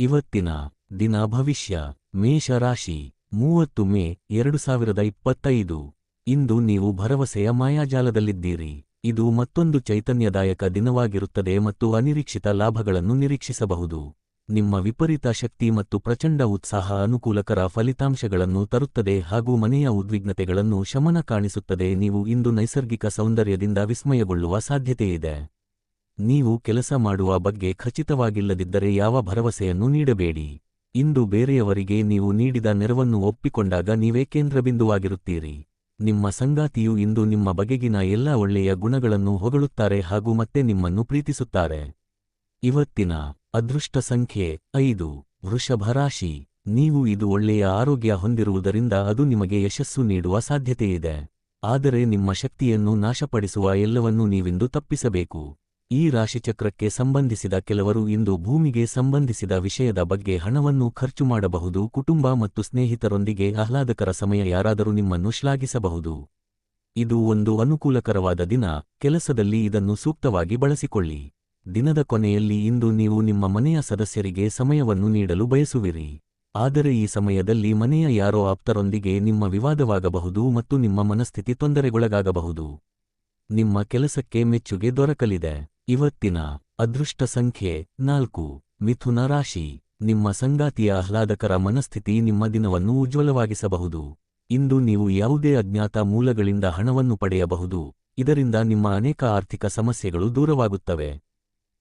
ಇವತ್ತಿನ ದಿನ ಭವಿಷ್ಯ ಮೇಷ ರಾಶಿ ಮೂವತ್ತು ಮೇ ಎರಡು ಸಾವಿರದ ಇಪ್ಪತ್ತೈದು. ಇಂದು ನೀವು ಭರವಸೆಯ ಮಾಯಾಜಾಲದಲ್ಲಿದ್ದೀರಿ. ಇದು ಮತ್ತೊಂದು ಚೈತನ್ಯದಾಯಕ ದಿನವಾಗಿರುತ್ತದೆ ಮತ್ತು ಅನಿರೀಕ್ಷಿತ ಲಾಭಗಳನ್ನು ನಿರೀಕ್ಷಿಸಬಹುದು. ನಿಮ್ಮ ವಿಪರೀತ ಶಕ್ತಿ ಮತ್ತು ಪ್ರಚಂಡ ಉತ್ಸಾಹ ಅನುಕೂಲಕರ ಫಲಿತಾಂಶಗಳನ್ನು ತರುತ್ತದೆ ಹಾಗೂ ಮನೆಯ ಉದ್ವಿಗ್ನತೆಗಳನ್ನು ಶಮನ ಕಾಣಿಸುತ್ತದೆ. ನೀವು ಇಂದು ನೈಸರ್ಗಿಕ ಸೌಂದರ್ಯದಿಂದ ವಿಸ್ಮಯಗೊಳ್ಳುವ ಸಾಧ್ಯತೆಯಿದೆ. ನೀವು ಕೆಲಸ ಮಾಡುವ ಬಗ್ಗೆ ಖಚಿತವಾಗಿಲ್ಲದಿದ್ದರೆ ಯಾವ ಭರವಸೆಯನ್ನು ನೀಡಬೇಡಿ. ಇಂದು ಬೇರೆಯವರಿಗೆ ನೀವು ನೀಡಿದ ನೆರವನ್ನು ಒಪ್ಪಿಕೊಂಡಾಗ ನೀವೇ ಕೇಂದ್ರಬಿಂದುವಾಗಿರುತ್ತೀರಿ. ನಿಮ್ಮ ಸಂಗಾತಿಯು ಇಂದು ನಿಮ್ಮ ಬಗೆಗಿನ ಎಲ್ಲ ಒಳ್ಳೆಯ ಗುಣಗಳನ್ನು ಹೊಗಳುತ್ತಾರೆ ಹಾಗೂ ಮತ್ತೆ ನಿಮ್ಮನ್ನು ಪ್ರೀತಿಸುತ್ತಾರೆ. ಇವತ್ತಿನ ಅದೃಷ್ಟ ಸಂಖ್ಯೆ ಐದು ವೃಷಭರಾಶಿ ನೀವು ಇದು ಒಳ್ಳೆಯ ಆರೋಗ್ಯ ಹೊಂದಿರುವುದರಿಂದ ಅದು ನಿಮಗೆ ಯಶಸ್ಸು ನೀಡುವ ಸಾಧ್ಯತೆಯಿದೆ. ಆದರೆ ನಿಮ್ಮ ಶಕ್ತಿಯನ್ನು ನಾಶಪಡಿಸುವ ಎಲ್ಲವನ್ನೂ ನೀವಿಂದು ತಪ್ಪಿಸಬೇಕು. ಈ ರಾಶಿಚಕ್ರಕ್ಕೆ ಸಂಬಂಧಿಸಿದ ಕೆಲವರು ಇಂದು ಭೂಮಿಗೆ ಸಂಬಂಧಿಸಿದ ವಿಷಯದ ಬಗ್ಗೆ ಹಣವನ್ನು ಖರ್ಚು ಮಾಡಬಹುದು. ಕುಟುಂಬ ಮತ್ತು ಸ್ನೇಹಿತರೊಂದಿಗೆ ಆಹ್ಲಾದಕರ ಸಮಯ ಯಾರಾದರೂ ನಿಮ್ಮನ್ನು ಶ್ಲಾಘಿಸಬಹುದು. ಇದು ಒಂದು ಅನುಕೂಲಕರವಾದ ದಿನ. ಕೆಲಸದಲ್ಲಿ ಇದನ್ನು ಸೂಕ್ತವಾಗಿ ಬಳಸಿಕೊಳ್ಳಿ. ದಿನದ ಕೊನೆಯಲ್ಲಿ ಇಂದು ನೀವು ನಿಮ್ಮ ಮನೆಯ ಸದಸ್ಯರಿಗೆ ಸಮಯವನ್ನು ನೀಡಲು ಬಯಸುವಿರಿ. ಆದರೆ ಈ ಸಮಯದಲ್ಲಿ ಮನೆಯ ಯಾರೋ ಆಪ್ತರೊಂದಿಗೆ ನಿಮ್ಮ ವಿವಾದವಾಗಬಹುದು ಮತ್ತು ನಿಮ್ಮ ಮನಸ್ಥಿತಿ ತೊಂದರೆಗೊಳಗಾಗಬಹುದು. ನಿಮ್ಮ ಕೆಲಸಕ್ಕೆ ಮೆಚ್ಚುಗೆ ದೊರಕಲಿದೆ. ಇವತ್ತಿನ ಅದೃಷ್ಟ ಸಂಖ್ಯೆ ನಾಲ್ಕು. ಮಿಥುನ ರಾಶಿ. ನಿಮ್ಮ ಸಂಗಾತಿಯ ಆಹ್ಲಾದಕರ ಮನಸ್ಥಿತಿ ನಿಮ್ಮ ದಿನವನ್ನು ಉಜ್ವಲವಾಗಿಸಬಹುದು. ಇಂದು ನೀವು ಯಾವುದೇ ಅಜ್ಞಾತ ಮೂಲಗಳಿಂದ ಹಣವನ್ನು ಪಡೆಯಬಹುದು. ಇದರಿಂದ ನಿಮ್ಮ ಅನೇಕ ಆರ್ಥಿಕ ಸಮಸ್ಯೆಗಳು ದೂರವಾಗುತ್ತವೆ.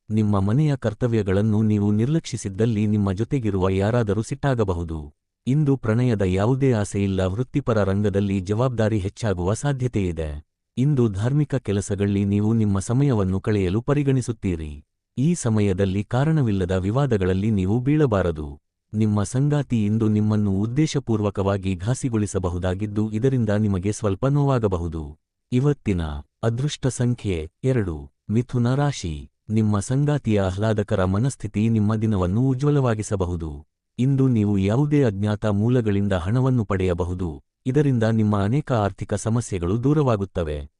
ನಿಮ್ಮ ಮನೆಯ ಕರ್ತವ್ಯಗಳನ್ನು ನೀವು ನಿರ್ಲಕ್ಷಿಸಿದ್ದಲ್ಲಿ ನಿಮ್ಮ ಜೊತೆಗಿರುವ ಯಾರಾದರೂ ಸಿಟ್ಟಾಗಬಹುದು. ಇಂದು ಪ್ರಣಯದ ಯಾವುದೇ ಆಸೆಯಿಲ್ಲ ವೃತ್ತಿಪರ ರಂಗದಲ್ಲಿ ಜವಾಬ್ದಾರಿ ಹೆಚ್ಚಾಗುವ ಸಾಧ್ಯತೆಯಿದೆ. ಇಂದು ಧಾರ್ಮಿಕ ಕೆಲಸಗಳಲ್ಲಿ ನೀವು ನಿಮ್ಮ ಸಮಯವನ್ನು ಕಳೆಯಲು ಪರಿಗಣಿಸುತ್ತೀರಿ. ಈ ಸಮಯದಲ್ಲಿ ಕಾರಣವಿಲ್ಲದ ವಿವಾದಗಳಲ್ಲಿ ನೀವು ಬೀಳಬಾರದು. ನಿಮ್ಮ ಸಂಗಾತಿ ಇಂದು ನಿಮ್ಮನ್ನು ಉದ್ದೇಶಪೂರ್ವಕವಾಗಿ ಘಾಸಿಗೊಳಿಸಬಹುದಾಗಿದ್ದು ಇದರಿಂದ ನಿಮಗೆ ಸ್ವಲ್ಪ ನೋವಾಗಬಹುದು. ಇವತ್ತಿನ ಅದೃಷ್ಟ ಸಂಖ್ಯೆ ಎರಡು. ಮಿಥುನ ರಾಶಿ. ನಿಮ್ಮ ಸಂಗಾತಿಯ ಆಹ್ಲಾದಕರ ಮನಸ್ಥಿತಿ ನಿಮ್ಮ ದಿನವನ್ನು ಉಜ್ವಲವಾಗಿಸಬಹುದು. ಇಂದು ನೀವು ಯಾವುದೇ ಅಜ್ಞಾತ ಮೂಲಗಳಿಂದ ಹಣವನ್ನು ಪಡೆಯಬಹುದು. ಇದರಿಂದ ನಿಮ್ಮ ಅನೇಕ ಆರ್ಥಿಕ ಸಮಸ್ಯೆಗಳು ದೂರವಾಗುತ್ತವೆ.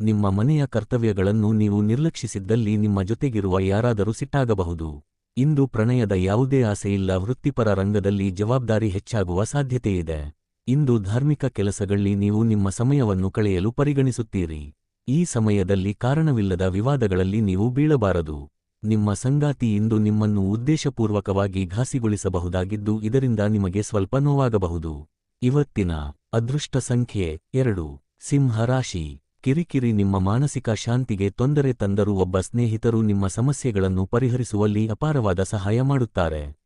ನಿಮ್ಮ ಮನೆಯ ಕರ್ತವ್ಯಗಳನ್ನು ನೀವು ನಿರ್ಲಕ್ಷಿಸಿದ್ದಲ್ಲಿ ನಿಮ್ಮ ಜೊತೆಗಿರುವ ಯಾರಾದರೂ ಸಿಟ್ಟಾಗಬಹುದು. ಇಂದು ಪ್ರಣಯದ ಯಾವುದೇ ಆಸೆಯಿಲ್ಲ, ವೃತ್ತಿಪರ ರಂಗದಲ್ಲಿ ಜವಾಬ್ದಾರಿ ಹೆಚ್ಚಾಗುವ ಸಾಧ್ಯತೆಯಿದೆ. ಇಂದು ಧಾರ್ಮಿಕ ಕೆಲಸಗಳಲ್ಲಿ ನೀವು ನಿಮ್ಮ ಸಮಯವನ್ನು ಕಳೆಯಲು ಪರಿಗಣಿಸುತ್ತೀರಿ. ಈ ಸಮಯದಲ್ಲಿ ಕಾರಣವಿಲ್ಲದ ವಿವಾದಗಳಲ್ಲಿ ನೀವು ಬೀಳಬಾರದು. ನಿಮ್ಮ ಸಂಗಾತಿ ಇಂದು ನಿಮ್ಮನ್ನು ಉದ್ದೇಶಪೂರ್ವಕವಾಗಿ ಘಾಸಿಗೊಳಿಸಬಹುದಾಗಿದ್ದು, ಇದರಿಂದ ನಿಮಗೆ ಸ್ವಲ್ಪ ನೋವಾಗಬಹುದು. ಇವತ್ತಿನ ಅದೃಷ್ಟ ಸಂಖ್ಯೆ ಎರಡು. ಸಿಂಹ ರಾಶಿ. ಕಿರಿಕಿರಿ ನಿಮ್ಮ ಮಾನಸಿಕ ಶಾಂತಿಗೆ ತೊಂದರೆ ತಂದರೂ ಒಬ್ಬ ಸ್ನೇಹಿತರು ನಿಮ್ಮ ಸಮಸ್ಯೆಗಳನ್ನು ಪರಿಹರಿಸುವಲ್ಲಿ ಅಪಾರವಾದ ಸಹಾಯ ಮಾಡುತ್ತಾರೆ.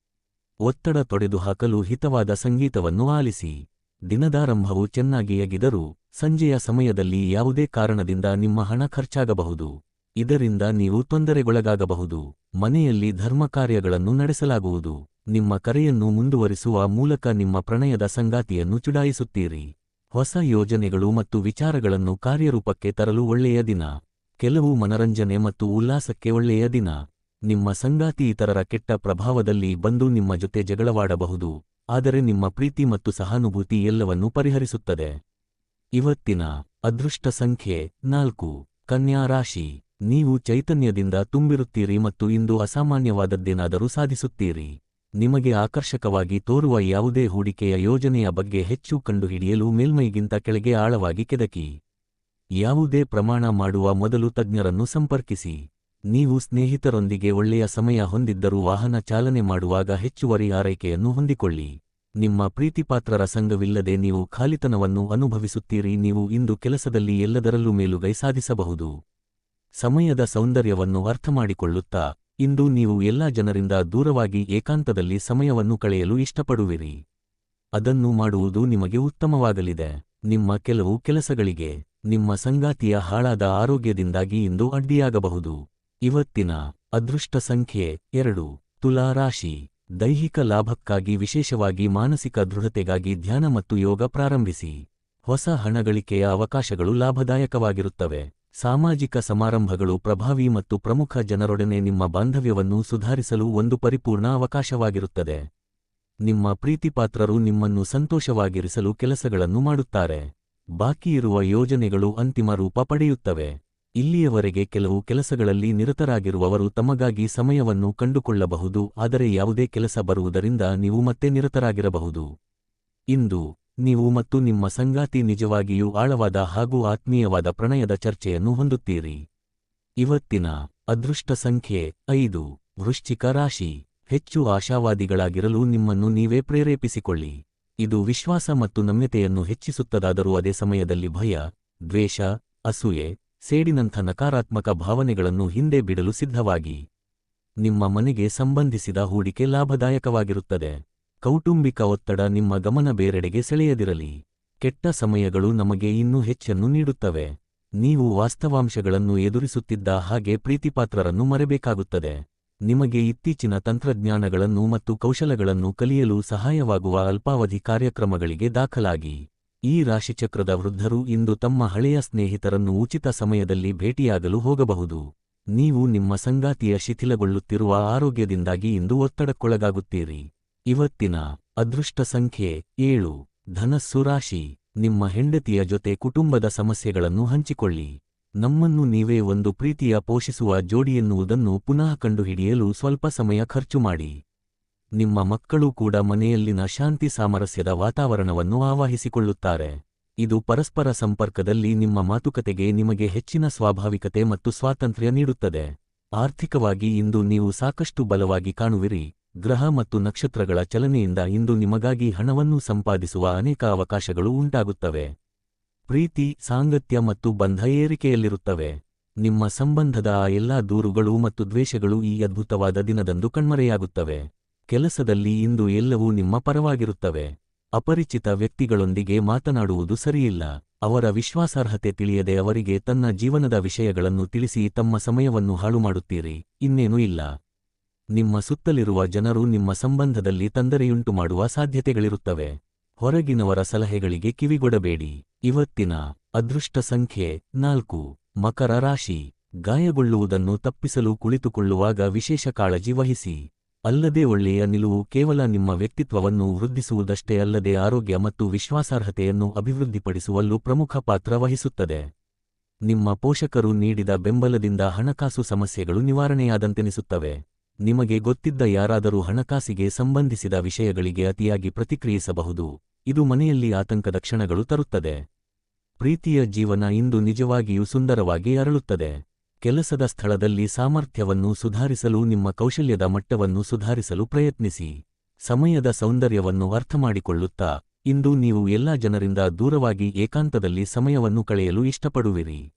ಒತ್ತಡ ತೊಡೆದುಹಾಕಲು ಹಿತವಾದ ಸಂಗೀತವನ್ನು ಆಲಿಸಿ. ದಿನದಾರಂಭವು ಚೆನ್ನಾಗಿಯಗಿದರೂ ಸಂಜೆಯ ಸಮಯದಲ್ಲಿ ಯಾವುದೇ ಕಾರಣದಿಂದ ನಿಮ್ಮ ಹಣ ಖರ್ಚಾಗಬಹುದು. ಇದರಿಂದ ನೀವು ತೊಂದರೆಗೊಳಗಾಗಬಹುದು. ಮನೆಯಲ್ಲಿ ಧರ್ಮ ಕಾರ್ಯಗಳನ್ನು ನಡೆಸಲಾಗುವುದು. ನಿಮ್ಮ ಕರೆಯನ್ನು ಮುಂದುವರಿಸುವ ಮೂಲಕ ನಿಮ್ಮ ಪ್ರಣಯದ ಸಂಗಾತಿಯನ್ನು ಚುಡಾಯಿಸುತ್ತೀರಿ. ಹೊಸ ಯೋಜನೆಗಳು ಮತ್ತು ವಿಚಾರಗಳನ್ನು ಕಾರ್ಯರೂಪಕ್ಕೆ ತರಲು ಒಳ್ಳೆಯ ದಿನ. ಕೆಲವು ಮನರಂಜನೆ ಮತ್ತು ಉಲ್ಲಾಸಕ್ಕೆ ಒಳ್ಳೆಯ ದಿನ. ನಿಮ್ಮ ಸಂಗಾತಿ ಇತರರ ಕೆಟ್ಟ ಪ್ರಭಾವದಲ್ಲಿ ಬಂದು ನಿಮ್ಮ ಜೊತೆ ಜಗಳವಾಡಬಹುದು. ಆದರೆ ನಿಮ್ಮ ಪ್ರೀತಿ ಮತ್ತು ಸಹಾನುಭೂತಿ ಎಲ್ಲವನ್ನೂ ಪರಿಹರಿಸುತ್ತದೆ. ಇವತ್ತಿನ ಅದೃಷ್ಟ ಸಂಖ್ಯೆ ನಾಲ್ಕು. ಕನ್ಯಾ ರಾಶಿ. ನೀವು ಚೈತನ್ಯದಿಂದ ತುಂಬಿರುತ್ತೀರಿ ಮತ್ತು ಇಂದು ಅಸಾಮಾನ್ಯವಾದದ್ದೇನಾದರೂ ಸಾಧಿಸುತ್ತೀರಿ. ನಿಮಗೆ ಆಕರ್ಷಕವಾಗಿ ತೋರುವ ಯಾವುದೇ ಹೂಡಿಕೆಯ ಯೋಜನೆಯ ಬಗ್ಗೆ ಹೆಚ್ಚು ಕಂಡುಹಿಡಿಯಲು ಮೇಲ್ಮೈಗಿಂತ ಕೆಳಗೆ ಆಳವಾಗಿ ಕೆದಕಿ. ಯಾವುದೇ ಪ್ರಮಾಣ ಮಾಡುವ ಮೊದಲು ತಜ್ಞರನ್ನು ಸಂಪರ್ಕಿಸಿ. ನೀವು ಸ್ನೇಹಿತರೊಂದಿಗೆ ಒಳ್ಳೆಯ ಸಮಯ ಹೊಂದಿದ್ದರೂ ವಾಹನ ಚಾಲನೆ ಮಾಡುವಾಗ ಹೆಚ್ಚುವರಿ ಆರೈಕೆಯನ್ನು ಹೊಂದಿಕೊಳ್ಳಿ. ನಿಮ್ಮ ಪ್ರೀತಿಪಾತ್ರರ ಸಂಘವಿಲ್ಲದೆ ನೀವು ಖಾಲಿತನವನ್ನು ಅನುಭವಿಸುತ್ತೀರಿ. ನೀವು ಇಂದು ಕೆಲಸದಲ್ಲಿ ಎಲ್ಲದರಲ್ಲೂ ಮೇಲುಗೈ ಸಾಧಿಸಬಹುದು. ಸಮಯದ ಸೌಂದರ್ಯವನ್ನು ಅರ್ಥಮಾಡಿಕೊಳ್ಳುತ್ತಾ. ಇಂದು ನೀವು ಎಲ್ಲಾ ಜನರಿಂದ ದೂರವಾಗಿ ಏಕಾಂತದಲ್ಲಿ ಸಮಯವನ್ನು ಕಳೆಯಲು ಇಷ್ಟಪಡುವಿರಿ. ಅದನ್ನು ಮಾಡುವುದು ನಿಮಗೆ ಉತ್ತಮವಾಗಲಿದೆ. ನಿಮ್ಮ ಕೆಲವು ಕೆಲಸಗಳಿಗೆ, ನಿಮ್ಮ ಸಂಗಾತಿಯ ಹಾಳಾದ ಆರೋಗ್ಯದಿಂದಾಗಿ ಇಂದು ಅಡ್ಡಿಯಾಗಬಹುದು. ಇವತ್ತಿನ ಅದೃಷ್ಟ ಸಂಖ್ಯೆ ಎರಡು. ತುಲಾ ರಾಶಿ, ದೈಹಿಕ ಲಾಭಕ್ಕಾಗಿ ವಿಶೇಷವಾಗಿ ಮಾನಸಿಕ ದೃಢತೆಗಾಗಿ ಧ್ಯಾನ ಮತ್ತು ಯೋಗ ಪ್ರಾರಂಭಿಸಿ. ಹೊಸ ಹಣಗಳಿಕೆಯ ಅವಕಾಶಗಳು ಲಾಭದಾಯಕವಾಗಿರುತ್ತವೆ. ಸಾಮಾಜಿಕ ಸಮಾರಂಭಗಳು ಪ್ರಭಾವಿ ಮತ್ತು ಪ್ರಮುಖ ಜನರೊಡನೆ ನಿಮ್ಮ ಬಾಂಧವ್ಯವನ್ನು ಸುಧಾರಿಸಲು ಒಂದು ಪರಿಪೂರ್ಣ ಅವಕಾಶವಾಗಿರುತ್ತದೆ. ನಿಮ್ಮ ಪ್ರೀತಿಪಾತ್ರರು ನಿಮ್ಮನ್ನು ಸಂತೋಷವಾಗಿರಿಸಲು ಕೆಲಸಗಳನ್ನು ಮಾಡುತ್ತಾರೆ. ಬಾಕಿಯಿರುವ ಯೋಜನೆಗಳು ಅಂತಿಮ ರೂಪ ಪಡೆಯುತ್ತವೆ. ಇಲ್ಲಿಯವರೆಗೆ ಕೆಲವು ಕೆಲಸಗಳಲ್ಲಿ ನಿರತರಾಗಿರುವವರು ತಮಗಾಗಿ ಸಮಯವನ್ನು ಕಂಡುಕೊಳ್ಳಬಹುದು, ಆದರೆ ಯಾವುದೇ ಕೆಲಸ ಬರುವುದರಿಂದ ನೀವು ಮತ್ತೆ ನಿರತರಾಗಿರಬಹುದು. ಇಂದು ನೀವು ಮತ್ತು ನಿಮ್ಮ ಸಂಗಾತಿ ನಿಜವಾಗಿಯೂ ಆಳವಾದ ಹಾಗೂ ಆತ್ಮೀಯವಾದ ಪ್ರಣಯದ ಚರ್ಚೆಯನ್ನು ಹೊಂದುತ್ತೀರಿ. ಇವತ್ತಿನ ಅದೃಷ್ಟ ಸಂಖ್ಯೆ ಐದು, ವೃಶ್ಚಿಕ ರಾಶಿ. ಹೆಚ್ಚು ಆಶಾವಾದಿಗಳಾಗಿರಲು ನಿಮ್ಮನ್ನು ನೀವೇ ಪ್ರೇರೇಪಿಸಿಕೊಳ್ಳಿ. ಇದು ವಿಶ್ವಾಸ ಮತ್ತು ನಮ್ಯತೆಯನ್ನು ಹೆಚ್ಚಿಸುತ್ತದಾದರೂ ಅದೇ ಸಮಯದಲ್ಲಿ ಭಯ, ದ್ವೇಷ, ಅಸೂಯೆ, ಸೇಡಿನಂಥ ನಕಾರಾತ್ಮಕ ಭಾವನೆಗಳನ್ನು ಹಿಂದೆ ಬಿಡಲು ಸಿದ್ಧವಾಗಿ. ನಿಮ್ಮ ಮನೆಗೆ ಸಂಬಂಧಿಸಿದ ಹೂಡಿಕೆ ಲಾಭದಾಯಕವಾಗಿರುತ್ತದೆ. ಕೌಟುಂಬಿಕ ಒತ್ತಡ ನಿಮ್ಮ ಗಮನ ಬೇರೆಡೆಗೆ ಸೆಳೆಯದಿರಲಿ. ಕೆಟ್ಟ ಸಮಯಗಳು ನಮಗೆ ಇನ್ನೂ ಹೆಚ್ಚನ್ನು ನೀಡುತ್ತವೆ. ನೀವು ವಾಸ್ತವಾಂಶಗಳನ್ನು ಎದುರಿಸುತ್ತಿದ್ದ ಹಾಗೆ ಪ್ರೀತಿಪಾತ್ರರನ್ನು ಮರೆಬೇಕಾಗುತ್ತದೆ. ನಿಮಗೆ ಇತ್ತೀಚಿನ ತಂತ್ರಜ್ಞಾನಗಳನ್ನು ಮತ್ತು ಕೌಶಲಗಳನ್ನು ಕಲಿಯಲು ಸಹಾಯವಾಗುವ ಅಲ್ಪಾವಧಿ ಕಾರ್ಯಕ್ರಮಗಳಿಗೆ ದಾಖಲಾಗಿ. ಈ ರಾಶಿಚಕ್ರದ ವೃದ್ಧರು ಇಂದು ತಮ್ಮ ಹಳೆಯ ಸ್ನೇಹಿತರನ್ನು ಉಚಿತ ಸಮಯದಲ್ಲಿ ಭೇಟಿಯಾಗಲು ಹೋಗಬಹುದು. ನೀವು ನಿಮ್ಮ ಸಂಗಾತಿಯ ಶಿಥಿಲಗೊಳ್ಳುತ್ತಿರುವ ಆರೋಗ್ಯದಿಂದಾಗಿ ಇಂದು ಒತ್ತಡಕ್ಕೊಳಗಾಗುತ್ತೀರಿ. ಇವತ್ತಿನ ಅದೃಷ್ಟ ಸಂಖ್ಯೆ ಏಳು. ಧನಸ್ಸು ರಾಶಿ ನಿಮ್ಮ ಹೆಂಡತಿಯ ಜೊತೆ ಕುಟುಂಬದ ಸಮಸ್ಯೆಗಳನ್ನು ಹಂಚಿಕೊಳ್ಳಿ. ನಮ್ಮನ್ನು ನೀವೇ ಒಂದು ಪ್ರೀತಿಯ ಪೋಷಿಸುವ ಜೋಡಿಯೆನ್ನುವುದನ್ನು ಪುನಃ ಕಂಡುಹಿಡಿಯಲು ಸ್ವಲ್ಪ ಸಮಯ ಖರ್ಚು ಮಾಡಿ. ನಿಮ್ಮ ಮಕ್ಕಳು ಕೂಡ ಮನೆಯಲ್ಲಿನ ಶಾಂತಿ ಸಾಮರಸ್ಯದ ವಾತಾವರಣವನ್ನು ಆವಾಹಿಸಿಕೊಳ್ಳುತ್ತಾರೆ. ಇದು ಪರಸ್ಪರ ಸಂಪರ್ಕದಲ್ಲಿ ನಿಮ್ಮ ಮಾತುಕತೆಗೆ ನಿಮಗೆ ಹೆಚ್ಚಿನ ಸ್ವಾಭಾವಿಕತೆ ಮತ್ತು ಸ್ವಾತಂತ್ರ್ಯ ನೀಡುತ್ತದೆ. ಆರ್ಥಿಕವಾಗಿ ಇಂದು ನೀವು ಸಾಕಷ್ಟು ಬಲವಾಗಿ ಕಾಣುವಿರಿ. ಗ್ರಹ ಮತ್ತು ನಕ್ಷತ್ರಗಳ ಚಲನೆಯಿಂದ ಇಂದು ನಿಮಗಾಗಿ ಹಣವನ್ನು ಸಂಪಾದಿಸುವ ಅನೇಕ ಅವಕಾಶಗಳು ಉಂಟಾಗುತ್ತವೆ. ಪ್ರೀತಿ, ಸಾಂಗತ್ಯ ಮತ್ತು ಬಂಧ ಏರಿಕೆಯಲ್ಲಿರುತ್ತವೆ. ನಿಮ್ಮ ಸಂಬಂಧದ ಆ ಎಲ್ಲಾ ದೂರುಗಳು ಮತ್ತು ದ್ವೇಷಗಳು ಈ ಅದ್ಭುತವಾದ ದಿನದಂದು ಕಣ್ಮರೆಯಾಗುತ್ತವೆ. ಕೆಲಸದಲ್ಲಿ ಇಂದು ಎಲ್ಲವೂ ನಿಮ್ಮ ಪರವಾಗಿರುತ್ತವೆ. ಅಪರಿಚಿತ ವ್ಯಕ್ತಿಗಳೊಂದಿಗೆ ಮಾತನಾಡುವುದು ಸರಿಯಿಲ್ಲ. ಅವರ ವಿಶ್ವಾಸಾರ್ಹತೆ ತಿಳಿಯದೆ ಅವರಿಗೆ ತನ್ನ ಜೀವನದ ವಿಷಯಗಳನ್ನು ತಿಳಿಸಿ ತಮ್ಮ ಸಮಯವನ್ನು ಹಾಳು ಮಾಡುತ್ತೀರಿ ಇನ್ನೇನೂ ಇಲ್ಲ. ನಿಮ್ಮ ಸುತ್ತಲಿರುವ ಜನರು ನಿಮ್ಮ ಸಂಬಂಧದಲ್ಲಿ ತಂದರೆಯುಂಟು ಮಾಡುವ ಸಾಧ್ಯತೆಗಳಿರುತ್ತವೆ. ಹೊರಗಿನವರ ಸಲಹೆಗಳಿಗೆ ಕಿವಿಗೊಡಬೇಡಿ. ಇವತ್ತಿನ ಅದೃಷ್ಟ ಸಂಖ್ಯೆ ನಾಲ್ಕು. ಮಕರ ರಾಶಿ. ಗಾಯಗೊಳ್ಳುವುದನ್ನು ತಪ್ಪಿಸಲು ಕುಳಿತುಕೊಳ್ಳುವಾಗ ವಿಶೇಷ ಕಾಳಜಿ ವಹಿಸಿ. ಅಲ್ಲದೆ ಒಳ್ಳೆಯ ನಿಲುವು ಕೇವಲ ನಿಮ್ಮ ವ್ಯಕ್ತಿತ್ವವನ್ನು ವೃದ್ಧಿಸುವುದಷ್ಟೇ ಅಲ್ಲದೆ ಆರೋಗ್ಯ ಮತ್ತು ವಿಶ್ವಾಸಾರ್ಹತೆಯನ್ನು ಅಭಿವೃದ್ಧಿಪಡಿಸುವಲ್ಲೂ ಪ್ರಮುಖ ಪಾತ್ರ ವಹಿಸುತ್ತದೆ. ನಿಮ್ಮ ಪೋಷಕರು ನೀಡಿದ ಬೆಂಬಲದಿಂದ ಹಣಕಾಸು ಸಮಸ್ಯೆಗಳು ನಿವಾರಣೆಯಾದಂತೆನಿಸುತ್ತವೆ. ನಿಮಗೆ ಗೊತ್ತಿದ್ದ ಯಾರಾದರೂ ಹಣಕಾಸಿಗೆ ಸಂಬಂಧಿಸಿದ ವಿಷಯಗಳಿಗೆ ಅತಿಯಾಗಿ ಪ್ರತಿಕ್ರಿಯಿಸಬಹುದು. ಇದು ಮನೆಯಲ್ಲಿ ಆತಂಕದ ಕ್ಷಣಗಳು ತರುತ್ತದೆ. ಪ್ರೀತಿಯ ಜೀವನ ಇಂದು ನಿಜವಾಗಿಯೂ ಸುಂದರವಾಗಿ ಅರಳುತ್ತದೆ. ಕೆಲಸದ ಸ್ಥಳದಲ್ಲಿ ಸಾಮರ್ಥ್ಯವನ್ನು ಸುಧಾರಿಸಲು ನಿಮ್ಮ ಕೌಶಲ್ಯದ ಮಟ್ಟವನ್ನು ಸುಧಾರಿಸಲು ಪ್ರಯತ್ನಿಸಿ. ಸಮಯದ ಸೌಂದರ್ಯವನ್ನು ಅರ್ಥಮಾಡಿಕೊಳ್ಳುತ್ತಾ, ಇಂದು ನೀವು ಎಲ್ಲಾ ಜನರಿಂದ ದೂರವಾಗಿ ಏಕಾಂತದಲ್ಲಿ ಸಮಯವನ್ನು ಕಳೆಯಲು ಇಷ್ಟಪಡುವಿರಿ.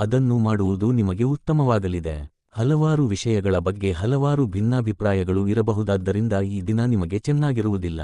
ಅದನ್ನು ಮಾಡುವುದು ನಿಮಗೆ ಉತ್ತಮವಾಗಲಿದೆ. ಹಲವಾರು ವಿಷಯಗಳ ಬಗ್ಗೆ ಹಲವಾರು ಭಿನ್ನಾಭಿಪ್ರಾಯಗಳು ಇರಬಹುದಾದ್ದರಿಂದ ಈ ದಿನ ನಿಮಗೆ ಚೆನ್ನಾಗಿರುವುದಿಲ್ಲ.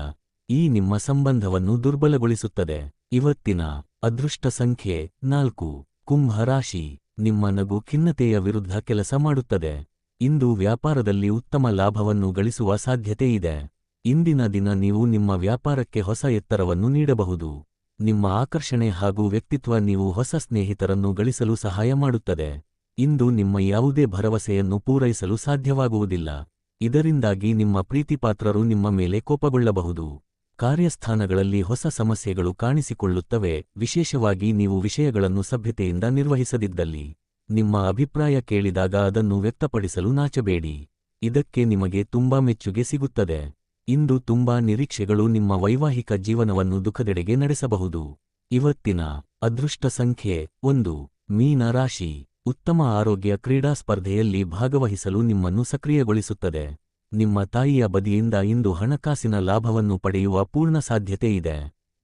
ಈ ನಿಮ್ಮ ಸಂಬಂಧವನ್ನು ದುರ್ಬಲಗೊಳಿಸುತ್ತದೆ. ಇವತ್ತಿನ ಅದೃಷ್ಟ ಸಂಖ್ಯೆ ನಾಲ್ಕು. ಕುಂಭ ರಾಶಿ. ನಿಮ್ಮ ನಗು ಖಿನ್ನತೆಯ ವಿರುದ್ಧ ಕೆಲಸ ಮಾಡುತ್ತದೆ. ಇಂದು ವ್ಯಾಪಾರದಲ್ಲಿ ಉತ್ತಮ ಲಾಭವನ್ನು ಗಳಿಸುವ ಸಾಧ್ಯತೆ ಇದೆ. ಇಂದಿನ ದಿನ ನೀವು ನಿಮ್ಮ ವ್ಯಾಪಾರಕ್ಕೆ ಹೊಸ ಎತ್ತರವನ್ನು ನೀಡಬಹುದು. ನಿಮ್ಮ ಆಕರ್ಷಣೆ ಹಾಗೂ ವ್ಯಕ್ತಿತ್ವ ನೀವು ಹೊಸ ಸ್ನೇಹಿತರನ್ನು ಗಳಿಸಲು ಸಹಾಯ ಮಾಡುತ್ತದೆ. ಇಂದು ನಿಮ್ಮ ಯಾವುದೇ ಭರವಸೆಯನ್ನು ಪೂರೈಸಲು ಸಾಧ್ಯವಾಗುವುದಿಲ್ಲ. ಇದರಿಂದಾಗಿ ನಿಮ್ಮ ಪ್ರೀತಿಪಾತ್ರರು ನಿಮ್ಮ ಮೇಲೆ ಕೋಪಗೊಳ್ಳಬಹುದು. ಕಾರ್ಯಸ್ಥಾನಗಳಲ್ಲಿ ಹೊಸ ಸಮಸ್ಯೆಗಳು ಕಾಣಿಸಿಕೊಳ್ಳುತ್ತವೆ. ವಿಶೇಷವಾಗಿ ನೀವು ವಿಷಯಗಳನ್ನು ಸಭ್ಯತೆಯಿಂದ ನಿರ್ವಹಿಸದಿದ್ದಲ್ಲಿ. ನಿಮ್ಮ ಅಭಿಪ್ರಾಯ ಕೇಳಿದಾಗ ಅದನ್ನು ವ್ಯಕ್ತಪಡಿಸಲು ನಾಚಬೇಡಿ. ಇದಕ್ಕೆ ನಿಮಗೆ ತುಂಬಾ ಮೆಚ್ಚುಗೆ ಸಿಗುತ್ತದೆ. ಇಂದು ತುಂಬಾ ನಿರೀಕ್ಷೆಗಳು ನಿಮ್ಮ ವೈವಾಹಿಕ ಜೀವನವನ್ನು ದುಃಖದೆಡೆಗೆ ನಡೆಸಬಹುದು. ಇವತ್ತಿನ ಅದೃಷ್ಟ ಸಂಖ್ಯೆ ಒಂದು. ಮೀನ ರಾಶಿ. ಉತ್ತಮ ಆರೋಗ್ಯ ಕ್ರೀಡಾ ಸ್ಪರ್ಧೆಯಲ್ಲಿ ಭಾಗವಹಿಸಲು ನಿಮ್ಮನ್ನು ಸಕ್ರಿಯಗೊಳಿಸುತ್ತದೆ. ನಿಮ್ಮ ತಾಯಿಯ ಬದಿಯಿಂದ ಇಂದು ಹಣಕಾಸಿನ ಲಾಭವನ್ನು ಪಡೆಯುವ ಪೂರ್ಣ ಸಾಧ್ಯತೆ ಇದೆ.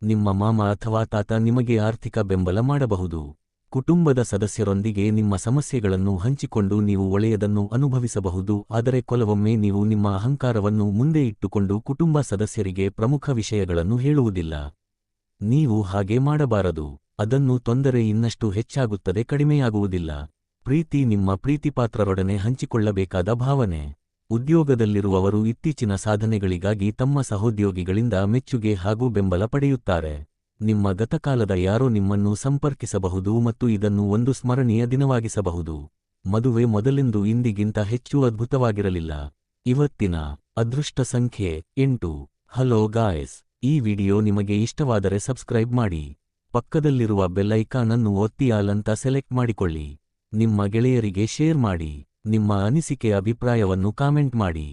ನಿಮ್ಮ ಮಾಮ ಅಥವಾ ತಾತ ನಿಮಗೆ ಆರ್ಥಿಕ ಬೆಂಬಲ ಮಾಡಬಹುದು. ಕುಟುಂಬದ ಸದಸ್ಯರೊಂದಿಗೆ ನಿಮ್ಮ ಸಮಸ್ಯೆಗಳನ್ನು ಹಂಚಿಕೊಂಡು ನೀವು ಒಳೆಯದನ್ನು ಅನುಭವಿಸಬಹುದು, ಆದರೆ ಕೆಲವೊಮ್ಮೆ ನೀವು ನಿಮ್ಮ ಅಹಂಕಾರವನ್ನು ಮುಂದೆ ಇಟ್ಟುಕೊಂಡು ಕುಟುಂಬ ಸದಸ್ಯರಿಗೆ ಪ್ರಮುಖ ವಿಷಯಗಳನ್ನು ಹೇಳುವುದಿಲ್ಲ. ನೀವು ಹಾಗೆ ಮಾಡಬಾರದು. ಅದನ್ನು ತೊಂದರೆ ಇನ್ನಷ್ಟು ಹೆಚ್ಚಾಗುತ್ತದೆ, ಕಡಿಮೆಯಾಗುವುದಿಲ್ಲ. ಪ್ರೀತಿ ನಿಮ್ಮ ಪ್ರೀತಿಪಾತ್ರರೊಡನೆ ಹಂಚಿಕೊಳ್ಳಬೇಕಾದ ಭಾವನೆ. ಉದ್ಯೋಗದಲ್ಲಿರುವವರು ಇತ್ತೀಚಿನ ಸಾಧನೆಗಳಿಗಾಗಿ ತಮ್ಮ ಸಹೋದ್ಯೋಗಿಗಳಿಂದ ಮೆಚ್ಚುಗೆ ಹಾಗೂ ಬೆಂಬಲ ಪಡೆಯುತ್ತಾರೆ. ನಿಮ್ಮ ಗತಕಾಲದ ಯಾರೋ ನಿಮ್ಮನ್ನು ಸಂಪರ್ಕಿಸಬಹುದು ಮತ್ತು ಇದನ್ನು ಒಂದು ಸ್ಮರಣೀಯ ದಿನವಾಗಿಸಬಹುದು. ಮದುವೆ ಮೊದಲೆಂದು ಇಂದಿಗಿಂತ ಹೆಚ್ಚು ಅದ್ಭುತವಾಗಿರಲಿಲ್ಲ. ಇವತ್ತಿನ ಅದೃಷ್ಟ ಸಂಖ್ಯೆ ಎಂಟು. ಹಲೋ ಗಾಯ್ಸ್, ಈ ವಿಡಿಯೋ ನಿಮಗೆ ಇಷ್ಟವಾದರೆ ಸಬ್ಸ್ಕ್ರೈಬ್ ಮಾಡಿ. ಪಕ್ಕದಲ್ಲಿರುವ ಬೆಲ್ ಐಕಾನ್ ಅಂತ ಸೆಲೆಕ್ಟ್ ಮಾಡಿಕೊಳ್ಳಿ. ನಿಮ್ಮ ಗೆಳೆಯರಿಗೆ ಶೇರ್ ಮಾಡಿ ನಿಮ್ಮ ಅನಿಸಿಕೆ ಅಭಿಪ್ರಾಯವನ್ನು ಕಾಮೆಂಟ್ ಮಾಡಿ.